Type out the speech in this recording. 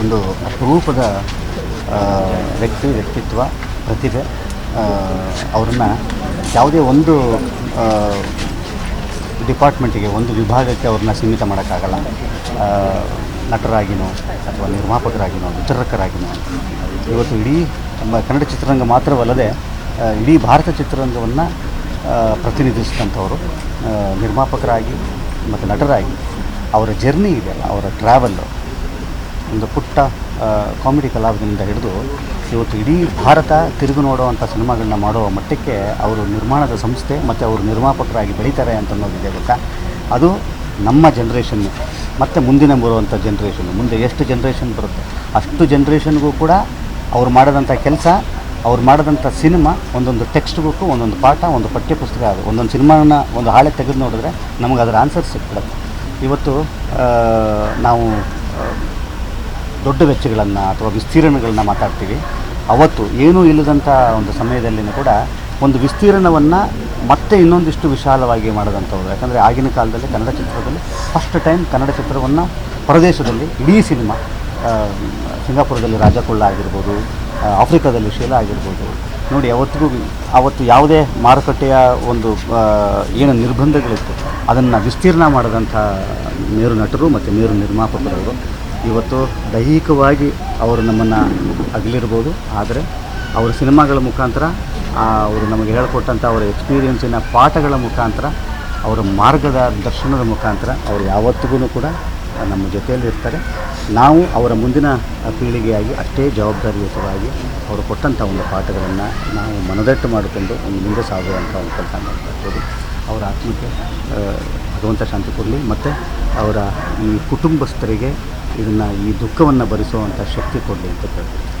ಒಂದು ಅಪರೂಪದ ವ್ಯಕ್ತಿ, ವ್ಯಕ್ತಿತ್ವ, ಪ್ರತಿಭೆ ಅವ್ರನ್ನ ಯಾವುದೇ ಒಂದು ಡಿಪಾರ್ಟ್ಮೆಂಟಿಗೆ, ಒಂದು ವಿಭಾಗಕ್ಕೆ ಅವ್ರನ್ನ ಸೀಮಿತ ಮಾಡೋಕ್ಕಾಗಲ್ಲ. ನಟರಾಗಿನೋ ಅಥವಾ ನಿರ್ಮಾಪಕರಾಗಿನೋ, ವಿತರಕರಾಗಿನೋ. ಇವತ್ತು ಇಡೀ ನಮ್ಮ ಕನ್ನಡ ಚಿತ್ರರಂಗ ಮಾತ್ರವಲ್ಲದೆ ಇಡೀ ಭಾರತ ಚಿತ್ರರಂಗವನ್ನು ಪ್ರತಿನಿಧಿಸಿದಂಥವರು ನಿರ್ಮಾಪಕರಾಗಿ ಮತ್ತು ನಟರಾಗಿ ಅವರ ಜರ್ನಿ ಇದೆ, ಅವರ ಟ್ರಾವೆಲ್ಲು ಒಂದು ಪುಟ್ಟ ಕಾಮಿಡಿ ಕಲಾವಿದನಿಂದ ಹಿಡಿದು ಇವತ್ತು ಇಡೀ ಭಾರತ ತಿರುಗು ನೋಡುವಂಥ ಸಿನಿಮಾಗಳನ್ನ ಮಾಡುವ ಮಟ್ಟಕ್ಕೆ ಅವರು ನಿರ್ಮಾಣದ ಸಂಸ್ಥೆ ಮತ್ತು ಅವರು ನಿರ್ಮಾಪಕರಾಗಿ ಬೆಳೀತಾರೆ ಅಂತ ಅನ್ನೋದಿದೆ ಗೊತ್ತಾ? ಅದು ನಮ್ಮ ಜನ್ರೇಷನ್ ಮತ್ತು ಮುಂದಿನ ಬರುವಂಥ ಜನ್ರೇಷನ್ ಮುಂದೆ ಎಷ್ಟು ಜನ್ರೇಷನ್ ಬರುತ್ತೆ? ಅಷ್ಟು ಜನ್ರೇಷನ್ಗೂ ಕೂಡ ಅವ್ರು ಮಾಡಿದಂಥ ಕೆಲಸ, ಅವ್ರು ಮಾಡಿದಂಥ ಸಿನಿಮಾ, ಒಂದೊಂದು ಟೆಕ್ಸ್ಟ್ ಬುಕ್ಕು ಒಂದೊಂದು ಪಾಠ, ಒಂದು ಪಠ್ಯಪುಸ್ತಕ ಅದು ಒಂದೊಂದು ಸಿನಿಮಾನ ಒಂದು ಹಾಳೆ ತೆಗೆದು ನೋಡಿದ್ರೆ ನಮಗೆ ಅದರ ಆನ್ಸರ್ ಸಿಕ್ಬಿಡುತ್ತೆ. ಇವತ್ತು ನಾವು ದೊಡ್ಡ ವೆಚ್ಚಗಳನ್ನು ಅಥವಾ ವಿಸ್ತೀರ್ಣಗಳನ್ನ ಮಾತಾಡ್ತೀವಿ. ಅವತ್ತು ಏನೂ ಇಲ್ಲದಂಥ ಒಂದು ಸಮಯದಲ್ಲಿನೂ ಕೂಡ ಒಂದು ವಿಸ್ತೀರ್ಣವನ್ನು ಮತ್ತೆ ಇನ್ನೊಂದಿಷ್ಟು ವಿಶಾಲವಾಗಿ ಮಾಡಿದಂಥವ್ರು. ಯಾಕಂದರೆ ಆಗಿನ ಕಾಲದಲ್ಲಿ ಕನ್ನಡ ಚಿತ್ರದಲ್ಲಿ ಫಸ್ಟ್ ಟೈಮ್ ಕನ್ನಡ ಚಿತ್ರವನ್ನು ಪ್ರದೇಶದಲ್ಲಿ ಇಡೀ ಸಿನಿಮಾ ಸಿಂಗಾಪುರದಲ್ಲಿ ರಾಜಕೊಳ್ಳ ಆಗಿರ್ಬೋದು ಆಫ್ರಿಕಾದಲ್ಲಿ ಶೀಲಾ ಆಗಿರ್ಬೋದು. ನೋಡಿ, ಅವತ್ತಿಗೂ ಅವತ್ತು ಯಾವುದೇ ಮಾರುಕಟ್ಟೆಯ ಒಂದು ಏನು ನಿರ್ಬಂಧಗಳಿತ್ತು, ಅದನ್ನು ವಿಸ್ತೀರ್ಣ ಮಾಡಿದಂಥ ಮೇರು ನಟರು ಮತ್ತು ಮೇರು ನಿರ್ಮಾಪಕರವರು ಇವತ್ತು ದೈಹಿಕವಾಗಿ ಅವರು ನಮ್ಮನ್ನು ಅಗಲಿರ್ಬೋದು, ಆದರೆ ಅವರ ಸಿನಿಮಾಗಳ ಮುಖಾಂತರ ಅವರು ನಮಗೆ ಹೇಳಿಕೊಟ್ಟಂಥ ಅವರ ಎಕ್ಸ್ಪೀರಿಯನ್ಸಿನ ಪಾಠಗಳ ಮುಖಾಂತರ, ಅವರ ಮಾರ್ಗದ ದರ್ಶನದ ಮುಖಾಂತರ ಅವರು ಯಾವತ್ತಿಗೂ ಕೂಡ ನಮ್ಮ ಜೊತೆಯಲ್ಲಿ ಇರ್ತಾರೆ. ನಾವು ಅವರ ಮುಂದಿನ ಪೀಳಿಗೆಯಾಗಿ ಅಷ್ಟೇ ಜವಾಬ್ದಾರಿಯುತವಾಗಿ ಅವರು ಕೊಟ್ಟಂಥ ಒಂದು ಪಾಠಗಳನ್ನು ನಾವು ಮನದಟ್ಟು ಮಾಡಿಕೊಂಡು ಒಂದು ಮುಂದೆ ಸಾಗುವಂಥ ಒಂದು ಕೆಲಸ ಮಾಡ್ತಾ ಅವರ ಆತ್ಮಕ್ಕೆ ಭಗವಂತ ಶಾಂತಿ ಕೊಡಲಿ. ಮತ್ತು ಅವರ ಈ ಕುಟುಂಬಸ್ಥರಿಗೆ ಇದನ್ನು ಈ ದುಃಖವನ್ನು ಭರಿಸುವಂಥ ಶಕ್ತಿ ಕೊಡಲಿ ಅಂತ ಕೇಳ್ತೀನಿ.